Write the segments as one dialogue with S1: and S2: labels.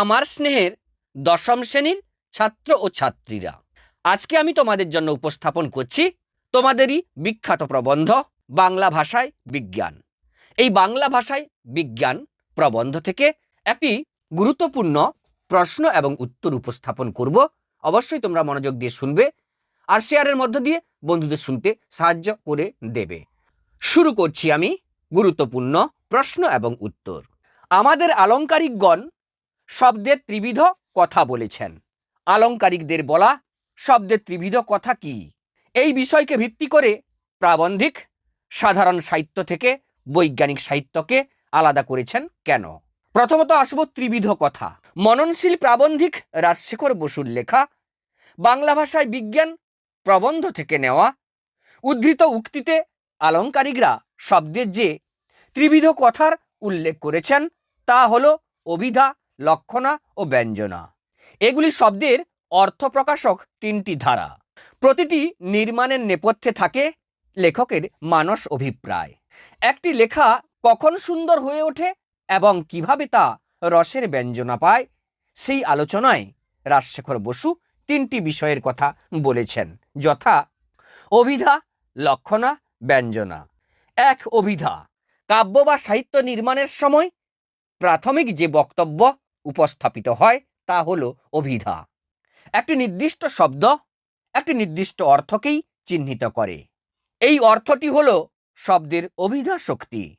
S1: আমার স্নেহের দশম শ্রেণির ছাত্র ও ছাত্রীরা। আজকে আমি তোমাদের জন্য উপস্থাপন করছি তোমাদেরই বিখ্যাত প্রবন্ধ, বাংলা ভাষায় বিজ্ঞান। এই বাংলা ভাষায় বিজ্ঞান প্রবন্ধ থেকে একটি গুরুত্বপূর্ণ প্রশ্ন এবং উত্তর উপস্থাপন করব। অবশ্যই তোমরা মনোযোগ দিয়ে শুনবে আর শেয়ারের মধ্য দিয়ে বন্ধুদের শুনতে সাহায্য করে দেবে। শুরু করছি আমি গুরুত্বপূর্ণ প্রশ্ন এবং উত্তর। আমাদের আলংকারিকগণ শব্দের ত্রিবিধ কথা বলেছেন। আলংকারিকদের বলা শব্দের ত্রিবিধ কথা কি? এই বিষয়কে ভিত্তি করে প্রাবন্ধিক সাধারণ সাহিত্য থেকে বৈজ্ঞানিক সাহিত্যকে আলাদা করেছেন কেন? প্রথমত আসব ত্রিবিধ কথা। মননশীল প্রাবন্ধিক রাজশেখর বসুর লেখা বাংলা ভাষায় বিজ্ঞান প্রবন্ধ থেকে নেওয়া উদ্ধৃত উক্তিতে আলংকারিকরা শব্দের যে ত্রিবিধ কথার উল্লেখ করেছেন তা হল অভিধা লক্ষণা ও ব্যঞ্জনা। এগুলি শব্দের অর্থ প্রকাশক তিনটি ধারা। প্রতিটি নির্মাণের নেপথ্যে থাকে লেখকের মানস অভিপ্রায়। একটি লেখা কখন সুন্দর হয়ে ওঠে এবং কীভাবে তা রসের ব্যঞ্জনা পায়, সেই আলোচনায় রাজশেখর বসু তিনটি বিষয়ের কথা বলেছেন, যথা অভিধা, লক্ষণা, ব্যঞ্জনা। এক অভিধা, কাব্য বা সাহিত্য নির্মাণের সময় প্রাথমিক যে বক্তব্য উপস্থাপিত হয়, তা হল অভিধা। একটি নির্দিষ্ট শব্দ, একটি নির্দিষ্ট অর্থকেই চিহ্নিত করে। এই অর্থটি হল শব্দের অভিধা শক্তি।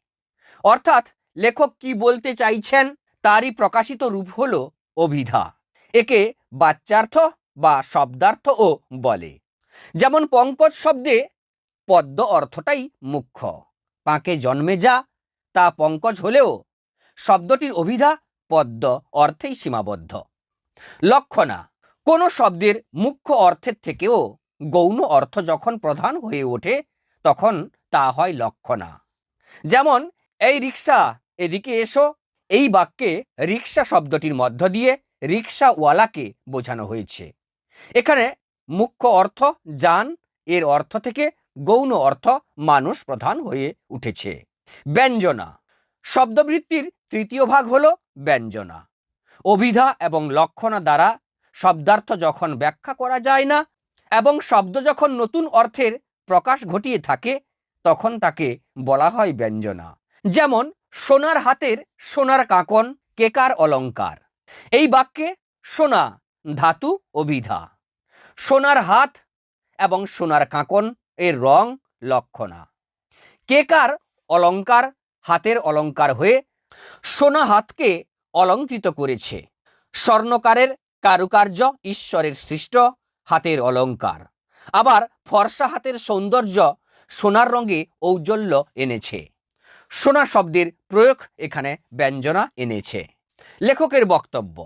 S1: অর্থাৎ লেখক কি বলতে চাইছেন, তারই প্রকাশিত রূপ হল অভিধা। একে বাচ্যার্থ বা শব্দার্থও বলে। যেমন পঙ্কজ শব্দে পদ্ম অর্থটাই মুখ্য। পাঁকে জন্মে যা, তা পঙ্কজ হলেও শব্দটির অভিধা পদ্ম অর্থেই সীমাবদ্ধ। লক্ষণা, কোনো শব্দের মুখ্য অর্থের থেকেও গৌণ অর্থ যখন প্রধান হয়ে ওঠে, তখন তা হয় লক্ষণা। যেমন, এই রিক্সা, এদিকে এসো। এই বাক্যে রিক্সা শব্দটির মধ্য দিয়ে রিক্সাওয়ালাকে বোঝানো হয়েছে। এখানে মুখ্য অর্থ যান এর অর্থ থেকে গৌণ অর্থ মানুষ প্রধান হয়ে উঠেছে। ব্যঞ্জনা শব্দবৃত্তির তৃতীয় ভাগ হল ব্যঞ্জনা। অভিধা এবং লক্ষণা দ্বারা শব্দার্থ যখন ব্যাখ্যা করা যায় না এবং শব্দ যখন নতুন অর্থের প্রকাশ ঘটিয়ে থাকে, তখন তাকে বলা হয় ব্যঞ্জনা। যেমন, সোনার হাতের সোনার কাঁকন, কেকার অলঙ্কার। এই বাক্যে সোনা, ধাতু, অভিধা। সোনার হাত এবং সোনার কাঁকন এর রং লক্ষণা। কেকার অলঙ্কার হাতের অলঙ্কার হয়ে সোনা হাতকে অলঙ্কৃত করেছে। স্বর্ণকারের কারুকার্য ঈশ্বরের সৃষ্ট হাতের অলঙ্কার। আবার ফর্সা হাতের সৌন্দর্য সোনার রঙে ঔজ্জ্বল্য এনেছে। সোনা শব্দের প্রয়োগ এখানে ব্যঞ্জনা এনেছে। লেখকের বক্তব্য,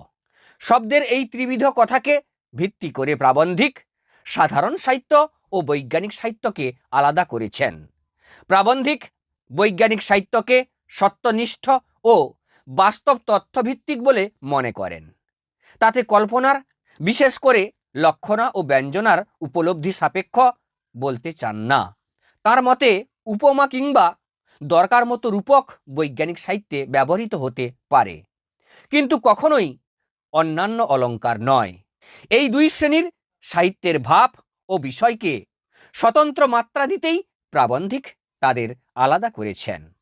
S1: শব্দের এই ত্রিবিধ কথাকে ভিত্তি করে প্রাবন্ধিক, সাধারণ সাহিত্য ও বৈজ্ঞানিক সাহিত্যকে আলাদা করেছেন। প্রাবন্ধিক বৈজ্ঞানিক সাহিত্যকে সত্যনিষ্ঠ ও বাস্তব তথ্যভিত্তিক বলে মনে করেন। তাতে কল্পনার, বিশেষ করে লক্ষণা ও ব্যঞ্জনার উপলব্ধি সাপেক্ষ বলতে চান না। তার মতে, উপমা কিংবা দরকার মতো রূপক বৈজ্ঞানিক সাহিত্যে ব্যবহৃত হতে পারে। কিন্তু কখনোই অন্যান্য অলঙ্কার নয়। এই দুই শ্রেণির সাহিত্যের ভাব ও বিষয়কে স্বতন্ত্র মাত্রা দিতেই প্রাবন্ধিক তাদের আলাদা করেছেন।